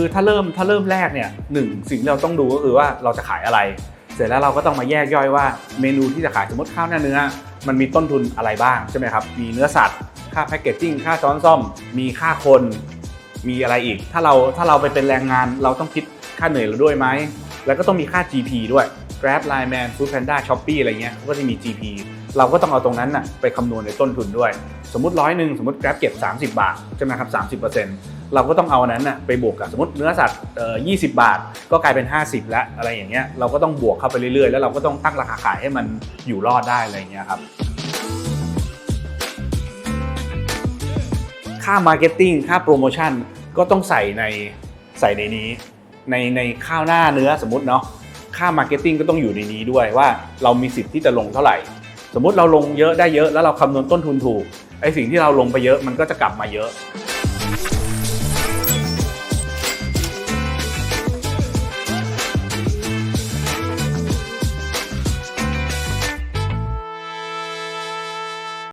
คือถ้าเริ่มถ้าเริ่มแรกเนี่ยหนึ่งสิ่งที่เราต้องดูก็คือว่าเราจะขายอะไร เสร็จแล้วเราก็ต้องมาแยกย่อยว่าเมนูที่จะขายสมมติข้าวหน้าเนื้อ มันมีต้นทุนอะไรบ้างใช่ไหมครับมีเนื้อสัตว์ค่าแพคเกจจิ้งค่าช้อนซ่อม มีค่าคนมีอะไรอีก ถ้าเราถ้าเราไปเป็นแรงงานเราต้องคิดค่าเหนื่อยเราด้วยไหมแล้วก็ต้องมีค่า GP ด้วย Grab Line Man Food Panda Shopee อะไรเงี้ยเขาก็จะมี GP เราก็ต้องเอาตรงนั้นน่ะไปคำนวณในต้นทุนด้วย สมมติร้อยหนึ่งสมมติ Grab เก็บ 30 บาทใช่ไหมครับ30%เเราก็ต้องเอาอันนั้นน่ะไปบวกกับสมมติเนื้อสัตว์เอ่อ20บาท ก็กลายเป็น 50 แล้วอะไรอย่างเงี้ยเราก็ต้องบวกเข้าไปเรื่อยๆ แล้วเราก็ต้องตั้งราคาขายให้มันอยู่รอดได้อะไรเงี้ยครับค่ามาร์เก็ตติ้งค่าโปรโมชั่นก็ต้องใส่ในใส่ในนี้ในในข้าวหน้าเนื้อสมมติเนาะค่ามาร์เก็ตติ้งก็ต้องอยู่ในนี้ด้วยว่าเรามีสิทธิ์ที่จะลงเท่าไหร่ สมมติเราลงเยอะได้เยอะแล้วเราคำนวณต้นทุนถูกไอสิ่งที่เราลงไปเยอะมันก็จะกลับมาเยอะ